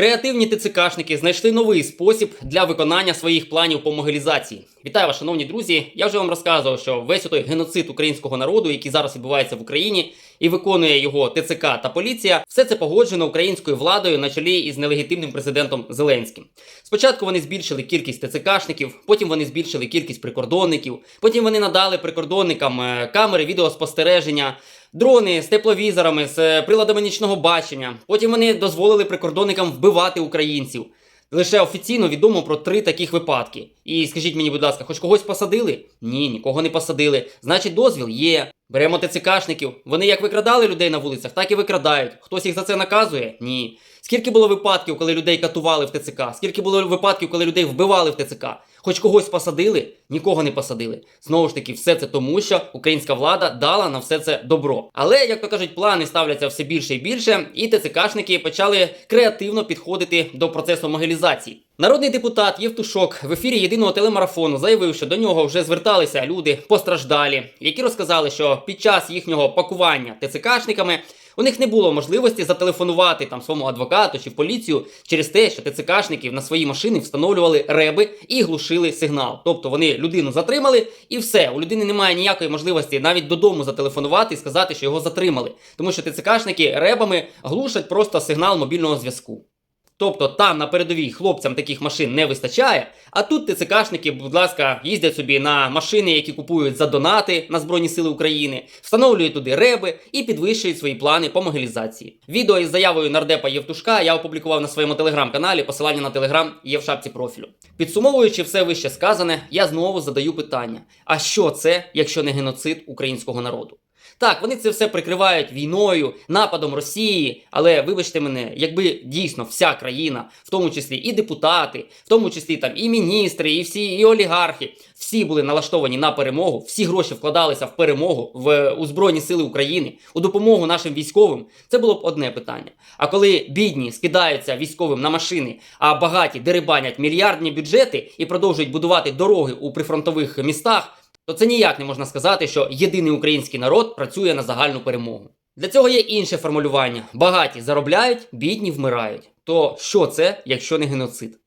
Креативні ТЦКшники знайшли новий спосіб для виконання своїх планів по мобілізації. Вітаю вас, шановні друзі. Я вже вам розказував, що весь той геноцид українського народу, який зараз відбувається в Україні, і виконує його ТЦК та поліція, все це погоджено українською владою на чолі із нелегітимним президентом Зеленським. Спочатку вони збільшили кількість ТЦКшників, потім вони збільшили кількість прикордонників, потім вони надали прикордонникам е, камери відеоспостереження. Дрони з тепловізорами, з е, приладами нічного бачення. Потім вони дозволили прикордонникам вбивати українців. Лише офіційно відомо про три таких випадки. І скажіть мені, будь ласка, хоч когось посадили? Ні, нікого не посадили. Значить, дозвіл є. Беремо ТЦКшників. Вони як викрадали людей на вулицях, так і викрадають. Хтось їх за це наказує? Ні. Скільки було випадків, коли людей катували в ТЦК? Скільки було випадків, коли людей вбивали в ТЦК? Хоч когось посадили, нікого не посадили. Знову ж таки, все це тому, що українська влада дала на все це добро. Але, як то кажуть, плани ставляться все більше і більше, і ТЦКшники почали креативно підходити до процесу могилізації. Народний депутат Євтушок в ефірі єдиного телемарафону заявив, що до нього вже зверталися люди постраждалі, які розказали, що під час їхнього пакування ТЦКшниками у них не було можливості зателефонувати там своєму адвокату чи поліцію через те, що ТЦКшники на свої машини встановлювали реби і глушили сигнал. Тобто вони людину затримали, і все. У людини немає ніякої можливості навіть додому зателефонувати і сказати, що його затримали. Тому що ТЦКшники ребами глушать просто сигнал мобільного зв'язку. Тобто там на передовій хлопцям таких машин не вистачає, а тут ТЦКшники, будь ласка, їздять собі на машини, які купують за донати на Збройні Сили України, встановлюють туди реби і підвищують свої плани по могилізації. Відео із заявою нардепа Євтушка я опублікував на своєму телеграм-каналі. Посилання на телеграм є в шапці профілю. Підсумовуючи все вище сказане, я знову задаю питання: а що це, якщо не геноцид українського народу? Так, вони це все прикривають війною, нападом Росії. Але вибачте мене, якби дійсно вся країна, в тому числі і депутати, в тому числі там і міністри, і всі, і олігархи, всі були налаштовані на перемогу, всі гроші вкладалися в перемогу в у Збройні Сили України, у допомогу нашим військовим. Це було б одне питання. А коли бідні скидаються військовим на машини, а багаті дерибанять мільярдні бюджети і продовжують будувати дороги у прифронтових містах то це ніяк не можна сказати, що єдиний український народ працює на загальну перемогу. Для цього є інше формулювання: багаті заробляють, бідні вмирають. То що це, якщо не геноцид?